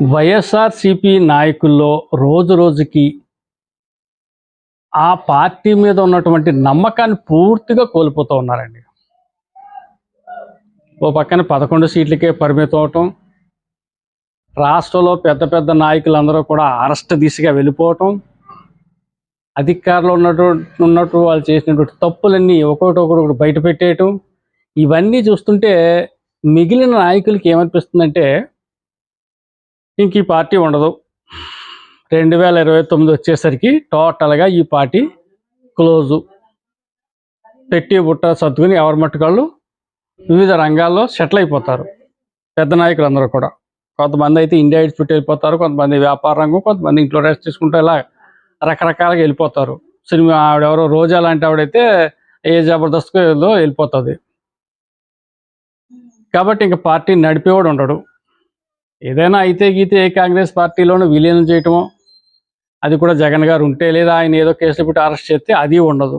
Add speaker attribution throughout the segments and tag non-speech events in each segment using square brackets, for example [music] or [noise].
Speaker 1: వైఎస్ఆర్సిపి నాయకుల్లో రోజు రోజుకి ఆ పార్టీ మీద ఉన్నటువంటి నమ్మకాన్ని పూర్తిగా కోల్పోతూ ఉన్నారండి. ఓ పక్కన పదకొండు సీట్లకే పరిమితం అవటం రాష్ట్రంలో పెద్ద పెద్ద నాయకులందరూ కూడా అరెస్ట్ దిశగా వెళ్ళిపోవటం అధికారంలో ఉన్నటువంటి ఉన్నట్టు వాళ్ళు చేసినటువంటి తప్పులన్నీ ఒకటి ఒకటి బయట పెట్టేయటం ఇవన్నీ చూస్తుంటే మిగిలిన నాయకులకి ఏమనిపిస్తుందంటే ఇంక ఈ పార్టీ ఉండదు. రెండు వేల ఇరవై తొమ్మిది వచ్చేసరికి టోటల్గా ఈ పార్టీ క్లోజు పెట్టి బుట్ట సర్దుకుని ఎవరి మట్టుకాళ్ళు వివిధ రంగాల్లో సెటిల్ అయిపోతారు. పెద్ద నాయకులు అందరూ కూడా. కొంతమంది అయితే ఇండియా చుట్టూ వెళ్ళిపోతారు కొంతమంది వ్యాపార రంగం కొంతమంది ఇంట్లో రెస్ట్ తీసుకుంటూ ఇలా రకరకాలుగా వెళ్ళిపోతారు. సినిమా ఆవిడెవరో రోజా లాంటి ఆవిడైతే ఏ జబర్దస్త్కో ఏదో వెళ్ళిపోతుంది. కాబట్టి ఇంకా పార్టీ నడిపేవాడు ఉండడు. ఏదైనా అయితే గీతే ఏ కాంగ్రెస్ పార్టీలోనూ విలీనం చేయటమో అది కూడా జగన్ గారు ఉంటే లేదా ఆయన ఏదో కేసులు పెట్టి అరెస్ట్ చేస్తే అది ఉండదు.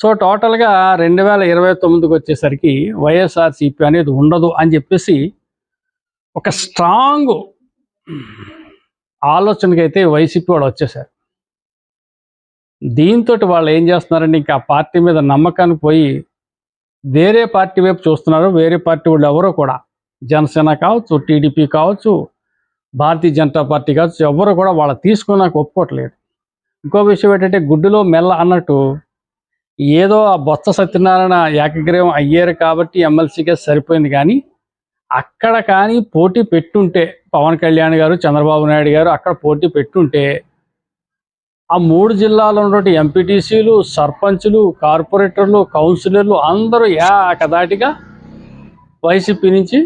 Speaker 1: సో టోటల్గా రెండు వేల ఇరవై తొమ్మిదికి వచ్చేసరికి వైఎస్ఆర్సీపీ అనేది ఉండదు అని చెప్పేసి ఒక స్ట్రాంగ్ ఆలోచనకైతే వైసీపీ వాళ్ళు వచ్చేసారు. దీంతో వాళ్ళు ఏం చేస్తున్నారంటే ఇంకా పార్టీ మీద నమ్మకాన్ని పోయి వేరే పార్టీ వైపు చూస్తున్నారు వేరే పార్టీ వాళ్ళు ఎవరో కూడా. జనసేన కావచ్చు టీడీపీ కావచ్చు భారతీయ జనతా పార్టీ కావచ్చు ఎవరు కూడా వాళ్ళ తీసుకున్నాక ఒప్పుకోవట్లేదు. ఇంకో విషయం ఏంటంటే గుడ్డులో మెల్ల అన్నట్టు ఏదో ఆ బొత్స సత్యనారాయణ ఏకగ్రీవం అయ్యారు కాబట్టి ఎమ్మెల్సీగా సరిపోయింది కానీ అక్కడ కానీ పోటీ పెట్టుంటే పవన్ కళ్యాణ్ గారు చంద్రబాబు నాయుడు గారు అక్కడ పోటీ పెట్టుంటే ఆ మూడు జిల్లాలో ఉన్నటువంటి ఎంపీటీసీలు సర్పంచులు కార్పొరేటర్లు కౌన్సిలర్లు అందరూ ఏకదాటిగా వైసీపీ నుంచి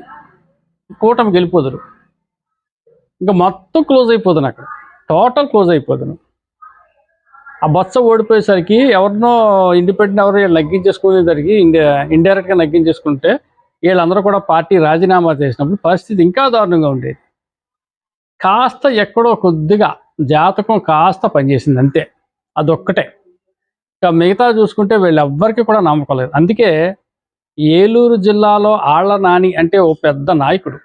Speaker 1: కూటమి గెలిపోదురు ఇంకా మొత్తం క్లోజ్ అయిపోదును అక్కడ. టోటల్ క్లోజ్ అయిపోదును. ఆ బొత్స ఓడిపోయేసరికి ఎవరినో ఇండిపెండెంట్ ఎవరు నగ్గించేసుకునేసరికి ఇండియా ఇండైరెక్ట్గా నగ్గించేసుకుంటే వీళ్ళందరూ కూడా పార్టీ రాజీనామా చేసినప్పుడు పరిస్థితి ఇంకా దారుణంగా ఉండేది. కాస్త ఎక్కడో కొద్దిగా జాతకం కాస్త పనిచేసింది అంతే. అదొక్కటే. ఇక మిగతా చూసుకుంటే వీళ్ళెవ్వరికి కూడా నమ్మకం లేదు. అందుకే ఏలూరు జిల్లాలో ఆళ్ళ నాని అంటే ఓ పెద్ద నాయకుడు.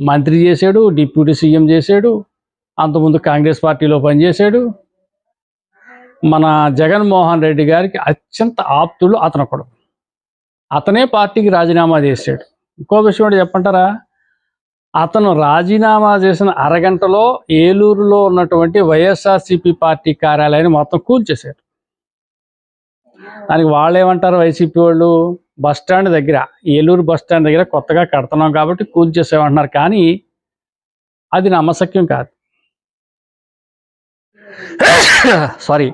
Speaker 1: మంత్రి చేశాడు డిప్యూటీ సీఎం చేశాడు అంతకుముందు కాంగ్రెస్ పార్టీలో పనిచేశాడు. మన జగన్మోహన్ రెడ్డి గారికి అత్యంత ఆప్తులు అతను ఒకడు. అతనే పార్టీకి రాజీనామా చేశాడు. ఇంకో విషయం చెప్పంటారా? అతను రాజీనామా చేసిన అరగంటలో ఏలూరులో ఉన్నటువంటి వైఎస్ఆర్సీపీ పార్టీ కార్యాలయాన్ని మొత్తం కూల్చేశారు. దానికి వాళ్ళు ఏమంటారు వైసీపీ వాళ్ళు? బస్ స్టాండ్ దగ్గర ఏలూరు బస్ స్టాండ్ దగ్గర కొత్తగా కడుతున్నాం కాబట్టి కూల్చేసేమంటున్నారు కానీ అది నమ్మశక్యం కాదు. సారీ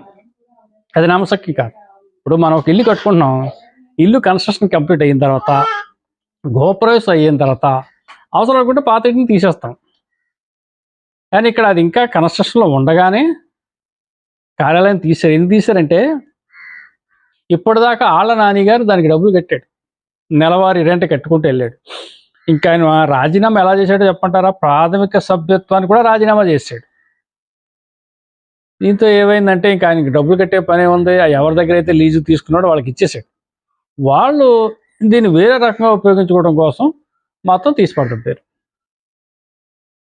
Speaker 1: అది నమ్మశక్యం కాదు. ఇప్పుడు మనం ఒక ఇల్లు కట్టుకుంటున్నాం. ఇల్లు కన్స్ట్రక్షన్ కంప్లీట్ అయిన తర్వాత గోప్రవేశం అయిన తర్వాత అవసరం అనుకుంటే పాత ఇంటిని తీసేస్తాం. కానీ ఇక్కడ అది ఇంకా కన్స్ట్రక్షన్లో ఉండగానే కార్యాలయం తీసారు ఎందుకు తీశారంటే ఇప్పటిదాకా ఆళ్ళ నాని గారు దానికి డబ్బులు కట్టాడు. నెలవారీ రెంట్ కట్టుకుంటూ వెళ్ళాడు. ఇంకా ఆయన రాజీనామా ఎలా చేశాడో చెప్పంటారా ప్రాథమిక సభ్యత్వాన్ని కూడా రాజీనామా చేశాడు. దీంతో ఏమైందంటే ఇంకా ఆయనకి డబ్బులు కట్టే పని ఉంది. ఆ ఎవరి దగ్గర అయితే లీజు తీసుకున్నాడో వాళ్ళకి ఇచ్చేసాడు వాళ్ళు దీన్ని వేరే రకంగా ఉపయోగించుకోవడం కోసం మొత్తం తీసి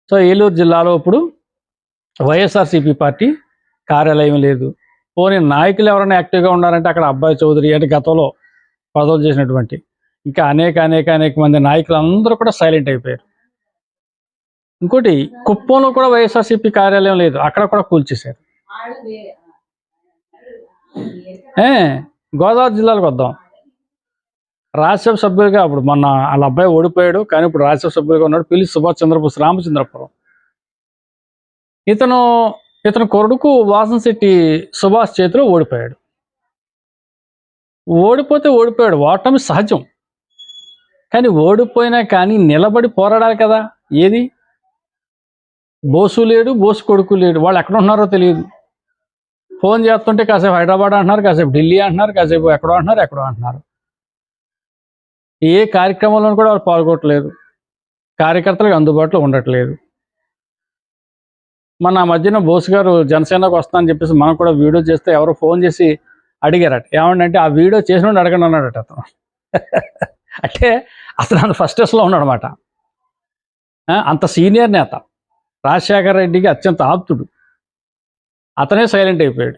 Speaker 1: సో ఏలూరు జిల్లాలో ఇప్పుడు వైఎస్ఆర్సీపీ పార్టీ కార్యాలయం లేదు. పోనీ నాయకులు ఎవరైనా యాక్టివ్గా ఉన్నారంటే అక్కడ అబ్బాయి చౌదరి అంటే గతంలో పదవులు చేసినటువంటి ఇంకా అనేక అనేక అనేక మంది నాయకులు అందరూ కూడా సైలెంట్ అయిపోయారు. ఇంకోటి కుప్పంలో కూడా వైఎస్ఆర్సీపీ కార్యాలయం లేదు. అక్కడ కూడా కూల్చేశారు. ఏ గోదావరి జిల్లాలకు వద్దాం. రాజ్యసభ సభ్యులుగా అప్పుడు మొన్న వాళ్ళ అబ్బాయి ఓడిపోయాడు. కానీ ఇప్పుడు రాజ్యసభ సభ్యులుగా ఉన్నాడు. పిల్లి సుభాష్ చంద్రబోస్ రామచంద్రపురం. ఇతను ఇతను కొడుకు వాసన్ శెట్టి సుభాష్ చేతిలో ఓడిపోయాడు. ఓడిపోతే ఓడిపోయాడు. ఓటమి సహజం. కానీ ఓడిపోయినా కానీ నిలబడి పోరాడాలి కదా. ఏది? బోసు లేడు బోసు కొడుకు లేడు. వాళ్ళు ఎక్కడ ఉన్నారో తెలియదు. ఫోన్ చేస్తుంటే కాసేపు హైదరాబాద్ అంటున్నారు కాసేపు ఢిల్లీ అంటున్నారు కాసేపు ఎక్కడో అంటున్నారు ఎక్కడో అంటున్నారు. ఏ కార్యక్రమంలో కూడా వాళ్ళు పాల్గొనట్లేదు. కార్యకర్తలకు అందుబాటులో ఉండట్లేదు. మన మధ్యన బోస్ గారు జనసేనకు వస్తానని చెప్పేసి మనం కూడా వీడియో చేస్తే ఎవరో ఫోన్ చేసి అడిగారట. ఏమంటే ఆ వీడియో చేసిన అడగండి అన్నాడట అతను. [laughs] అంటే అతను ఫస్ట్లో ఉన్నాడు అనమాట ఆ, అంత సీనియర్ నేత. రాజశేఖర రెడ్డికి అత్యంత ఆప్తుడు. అతనే సైలెంట్ అయిపోయాడు.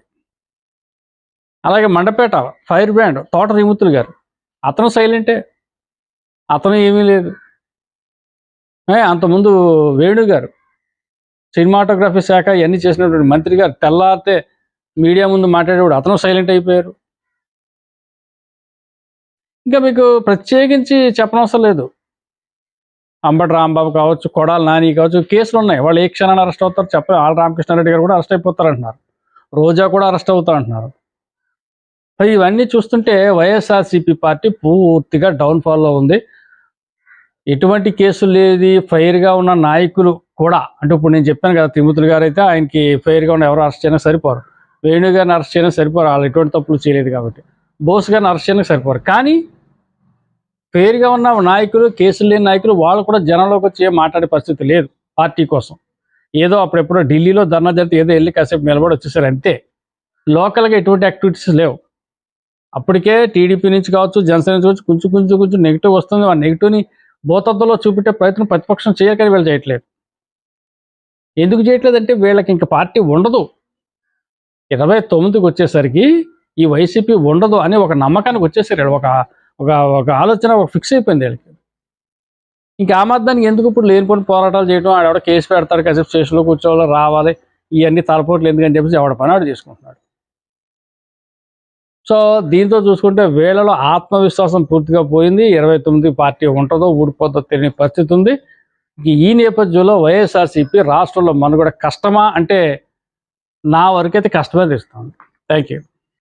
Speaker 1: అలాగే మండపేట ఫైర్ బ్రాండ్ తోట రిముత్తులు గారు. అతను సైలెంటే అతను ఏమీ లేదు. అంతకుముందు వేణు గారు. సినిమాటోగ్రఫీ శాఖ ఇవన్నీ చేసినటువంటి మంత్రి గారు తెల్లారితే మీడియా ముందు మాట్లాడేవాడు అతను సైలెంట్ అయిపోయారు. ఇంకా మీకు ప్రత్యేకించి చెప్పనవసరం లేదు. అంబటి రాంబాబు కావచ్చు కొడాలి నాని కావచ్చు కేసులు ఉన్నాయి. వాళ్ళు ఏ క్షణాన్ని అరెస్ట్ అవుతారు చెప్ప ఆళ్ళ రామకృష్ణారెడ్డి గారు కూడా అరెస్ట్ అయిపోతారు అంటున్నారు రోజా కూడా అరెస్ట్ అవుతారంటున్నారు. మరి ఇవన్నీ చూస్తుంటే వైఎస్ఆర్సీపీ పార్టీ పూర్తిగా డౌన్ఫాల్లో ఉంది. ఎటువంటి కేసులు లేది ఫైర్గా ఉన్న నాయకులు కూడా. అంటే ఇప్పుడు నేను చెప్పాను కదా తిరుమతులు గారు అయితే ఆయనకి ఫెయిర్గా ఉన్న ఎవరు అరెస్ట్ అయినా సరిపోరు. వేణు గారిని అరెస్ట్ అయినా సరిపోరు వాళ్ళు ఎటువంటి తప్పులు చేయలేదు కాబట్టి. బోస్ గారిని అరెస్ట్ చేయడానికి సరిపోరు. కానీ ఫెయిర్గా ఉన్న నాయకులు కేసులు లేని నాయకులు వాళ్ళు కూడా జనంలోకి వచ్చి ఏం మాట్లాడే పరిస్థితి లేదు పార్టీ కోసం. ఏదో అప్పుడెప్పుడో ఢిల్లీలో ధర్నా జరిగితే ఏదో వెళ్ళి కాసేపు నిలబడి వచ్చేసారు అంతే. లోకల్గా ఎటువంటి యాక్టివిటీస్ లేవు. అప్పటికే టీడీపీ నుంచి కావచ్చు జనసేన నుంచి కావచ్చు కొంచెం కొంచెం కొంచెం నెగిటివ్ వస్తుంది. ఆ నెగిటివ్ని భూతత్వంలో చూపెట్టే ప్రయత్నం ప్రతిపక్షం చేయకని వీళ్ళు చేయట్లేదు. ఎందుకు చేయట్లేదంటే వీళ్ళకి ఇంకా పార్టీ ఉండదు. ఇరవై తొమ్మిదికి వచ్చేసరికి ఈ వైసీపీ ఉండదు అని ఒక నమ్మకానికి వచ్చేసారు ఒక ఒక ఒక ఆలోచన ఒక ఫిక్స్ అయిపోయింది వీళ్ళకి. ఇంకా ఆ మధ్యానికి ఎందుకు ఇప్పుడు లేనిపోయిన పోరాటాలు చేయడం ఆడెవడ కేసు పెడతాడు కాసేపు స్టేషన్లో కూర్చోవాలి రావాలి ఇవన్నీ తలపోట్లు ఎందుకని చెప్పేసి ఎవడ పని ఆడు చేసుకుంటున్నాడు. సో దీంతో చూసుకుంటే వీళ్ళలో ఆత్మవిశ్వాసం పూర్తిగా పోయింది. ఇరవై తొమ్మిది పార్టీ ఉంటుందో ఊడిపోతుందో తెలియని పరిస్థితి ఉంది. ఈ నేపథ్యంలో వైఎస్ఆర్సీపీ రాష్ట్రంలో మనుగడ కష్టమా అంటే నా వరకైతే కష్టమే తెస్తుంది థ్యాంక్ యూ